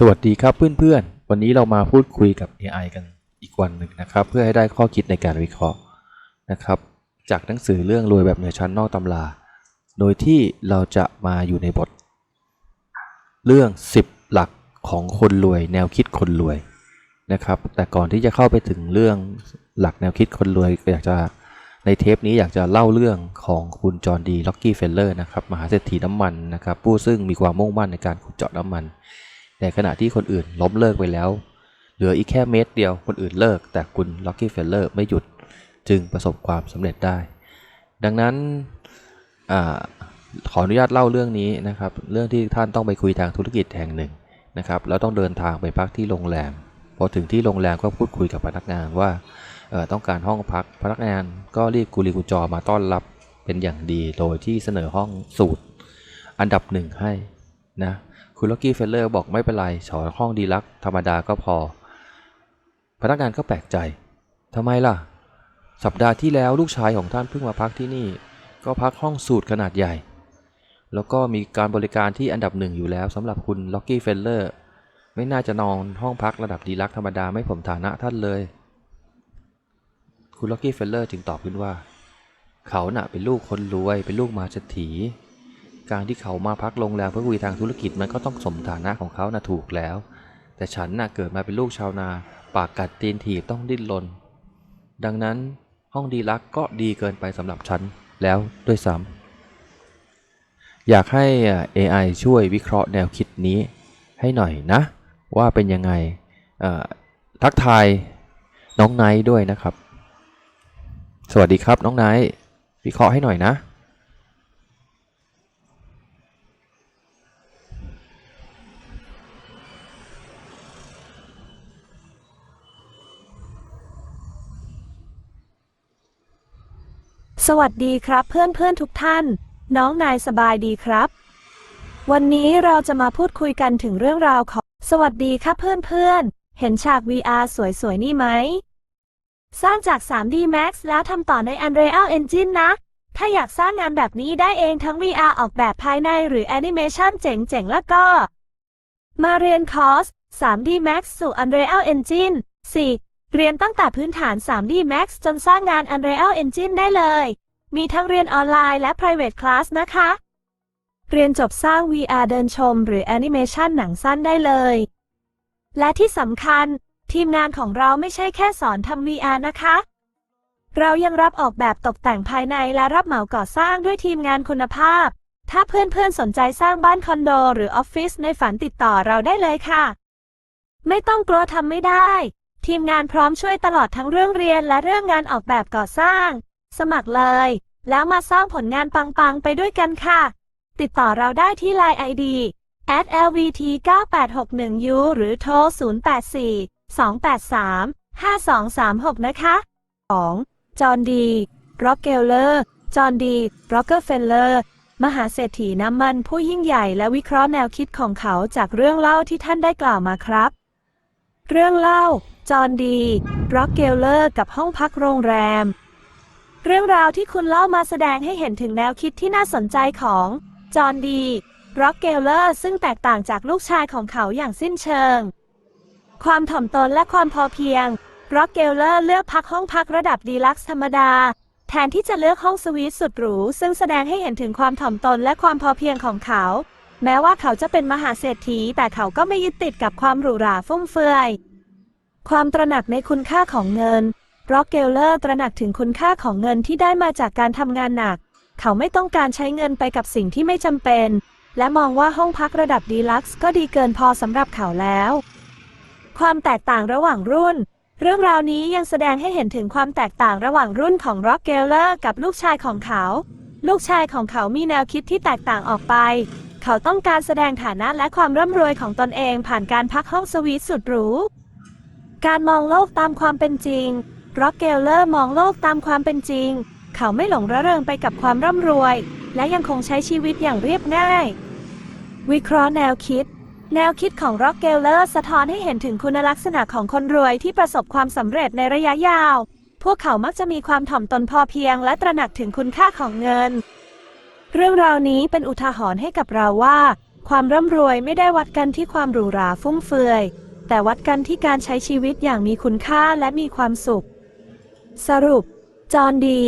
สวัสดีครับเพื่อนๆ วันนี้เรามาพูดคุยกับ AI กันอีกวันหนึ่งนะครับ เพื่อให้ได้ข้อคิดในการวิเคราะห์นะครับ จากหนังสือเรื่องรวยแบบเหนือชั้นนอกตำรา โดยที่เราจะมาอยู่ในบท เรื่อง 10 หลักของคนรวย แนวคิดคนรวยนะครับ แต่ก่อนที่จะเข้าไปถึงเรื่องหลักแนวคิดคนรวยอยากจะในเทปนี้อยากจะเล่าเรื่องของคุณจอห์นดีล็อกกี้เฟลเลอร์นะครับมหาเศรษฐีน้ำมันนะครับผู้ซึ่งมีความมุ่งมั่นในการขุดเจาะน้ำมัน ในขณะที่คนอื่นล้มเลิกไปแล้ว เหลืออีกแค่เมตรเดียวคนอื่นเลิก แต่คุณล็อกกี้เฟลเลอร์ไม่หยุดจึงประสบความสำเร็จได้ ดังนั้นอขออนุญาตเล่าเรื่องนี้นะครับ เรื่องที่ท่านต้องไปคุยทางธุรกิจแห่งหนึ่งนะครับ แล้วต้องเดินทางไปพักที่โรงแรม พอถึงที่โรงแรมก็พูดคุยกับพนักงานว่าต้องการห้องพัก พนักงานก็รีบกุลีกุจอมาต้อนรับเป็นอย่างดี โดยที่เสนอห้องสูตร อันดับหนึ่งให้นะ คุณล็อกกี้เฟลเลอร์บอกไม่เป็นไรขอห้องดีลักธรรมดาก็พอ พนักงานก็แปลกใจทำไมล่ะ สัปดาห์ที่แล้วลูกชายของท่านเพิ่งมาพักที่นี่ ก็พักห้องสูตรขนาดใหญ่ แล้วก็มีการบริการที่อันดับหนึ่งอยู่แล้วสำหรับคุณล็อกกี้เฟลเลอร์ไม่น่าจะนอนห้องพักระดับดีลักธรรมดาไม่ผมฐานะท่านเลย คุณล็อกกี้เฟลเลอร์จึงตอบขึ้นว่า เขาน่ะเป็นลูกคนรวยเป็นลูกมาเศรษฐี การที่เขามาพักโรงแรมเพื่อคุยทางธุรกิจมันก็ต้องสมฐานะของเขานะถูกแล้ว แต่ฉันน่ะเกิดมาเป็นลูกชาวนา ปากกัดตีนถีบต้องดิ้นรนดังนั้นห้องดีลักก็ดีเกินไปสำหรับฉันแล้วด้วยซ้ำอยากให้เอ่อ AI ช่วยวิเคราะห์แนวคิดนี้ให้หน่อยนะ ว่าเป็นยังไงทักทายน้องไนท์ด้วยนะครับ สวัสดีครับน้องไนท์วิเคราะห์ให้หน่อยนะ สวัสดีครับเพื่อนเพื่อนทุกท่าน น้องนายสบายดีครับ วันนี้เราจะมาพูดคุยกันถึงเรื่องราวของ สวัสดีครับเพื่อนเพื่อนเห็นฉาก VR สวยๆ นี่ไหม สร้างจาก 3D Max แล้วทำต่อใน Unreal Engine นะ ถ้าอยากสร้างงานแบบนี้ได้เองทั้ง VR ออกแบบภายในหรือแอนิเมชันเจ๋งๆ แล้วก็ มาเรียนคอร์ส 3D Max สู่ Unreal Engine 4 เรียนตั้งแต่พื้นฐาน 3D Max จนสร้างงาน Unreal Engine ได้เลย มีทั้งเรียนออนไลน์และ private class นะคะ เรียนจบสร้าง VR เดินชม หรือแอนิเมชันหนังสั้นได้เลย และที่สำคัญ ทีมงานของเราไม่ใช่แค่สอนทำ VR นะคะ เรายังรับออกแบบตกแต่งภายในและรับเหมาก่อสร้างด้วยทีมงานคุณภาพ ถ้าเพื่อนๆสนใจสร้างบ้านคอนโด หรือออฟฟิศในฝันติดต่อเราได้เลยค่ะ ไม่ต้องกลัวทำไม่ได้ ทีมงานพร้อมช่วยตลอดทั้งเรื่องเรียนและเรื่องงานออกแบบก่อสร้าง สมัครเลย แล้วมาสร้างผลงานปังๆ ไปด้วยกันค่ะ ติดต่อเราได้ที่ Line ID @lvt 9861 u หรือโทร 084 283 5236 นะคะ 2. จอห์นดีร็อกเกลเลอร์ จอห์นดีร็อกเกอร์เฟลเลอร์ มหาเศรษฐีน้ำมันผู้ยิ่งใหญ่และวิเคราะห์แนวคิดของเขาจากเรื่องเล่าที่ท่านได้กล่าวมาครับ เรื่องเล่า จอห์นดีร็อกเกลเลอร์กับห้องพักโรงแรม เรื่องราวที่คุณเล่ามาแสดงให้เห็นถึงแนวคิดที่น่าสนใจของ จอห์นดีร็อกเกลเลอร์ซึ่งแตกต่างจากลูกชายของเขาอย่างสิ้นเชิง ความถ่อมตนและความพอเพียงร็อกเกลเลอร์เลือกพักห้องพักระดับดีลักซ์ธรรมดา แทนที่จะเลือกห้องสวีทสุดหรู ซึ่งแสดงให้เห็นถึงความถ่อมตนและความพอเพียงของเขา แม้ว่าเขาจะเป็นมหาเศรษฐีแต่เขาก็ไม่ยึดติดกับความหรูหราฟุ่มเฟือย ความตระหนักในคุณค่าของเงินร็อกเกลเลอร์ตระหนักถึงคุณค่าของเงินที่ได้มาจากการทำงานหนัก เขาไม่ต้องการใช้เงินไปกับสิ่งที่ไม่จำเป็น และมองว่าห้องพักระดับดีลักซ์ก็ดีเกินพอสำหรับเขาแล้ว ความแตกต่างระหว่างรุ่น เรื่องราวนี้ยังแสดงให้เห็นถึงความแตกต่างระหว่างรุ่นของร็อกเกลเลอร์กับลูกชายของเขา ลูกชายของเขามีแนวคิดที่แตกต่างออกไป เขาต้องการแสดงฐานะและความร่ำรวยของตนเองผ่านการพักห้องสวีทสุดหรู การมองโลกตามความเป็นจริงร็อกเกลเลอร์มองโลกตามความเป็นจริง เขาไม่หลงระเริงไปกับความร่ำรวย และยังคงใช้ชีวิตอย่างเรียบง่าย วิเคราะห์แนวคิด แนวคิดของร็อกเกลเลอร์สะท้อนให้เห็นถึงคุณลักษณะของคนรวยที่ประสบความสำเร็จในระยะยาว พวกเขามักจะมีความถ่อมตนพอเพียง และตระหนักถึงคุณค่าของเงิน เรื่องราวนี้เป็นอุทาหรณ์ให้กับเราว่า ความร่ำรวยไม่ได้วัดกันที่ความหรูหราฟุ่มเฟือย แต่วัดกันที่การใช้ชีวิตอย่างมีคุณค่าและมีความสุข สรุป จอห์นดี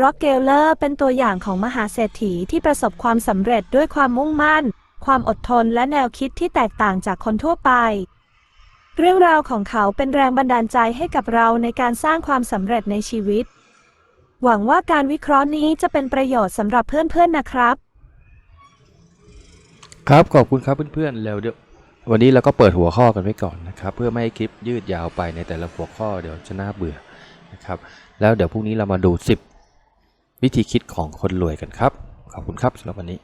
ร็อกเกลเลอร์เป็นตัวอย่างของมหาเศรษฐีที่ประสบความสำเร็จด้วยความมุ่งมั่น ความอดทนและแนวคิดที่แตกต่างจากคนทั่วไป เรื่องราวของเขาเป็นแรงบันดาลใจให้กับเราในการสร้างความสำเร็จในชีวิต หวังว่าการวิเคราะห์นี้จะเป็นประโยชน์สำหรับเพื่อนๆนะครับ ครับขอบคุณครับเพื่อนๆแล้วเดี๋ยว วันนี้เราก็เปิดหัวข้อกันไว้ก่อนนะครับ เพื่อไม่ให้คลิปยืดยาวไปในแต่ละหัวข้อเดี๋ยวจะน่าเบื่อนะครับ แล้วเดี๋ยวพรุ่งนี้เรามาดู 10 วิธีคิดของคนรวยกันครับ ขอบคุณครับสำหรับวันนี้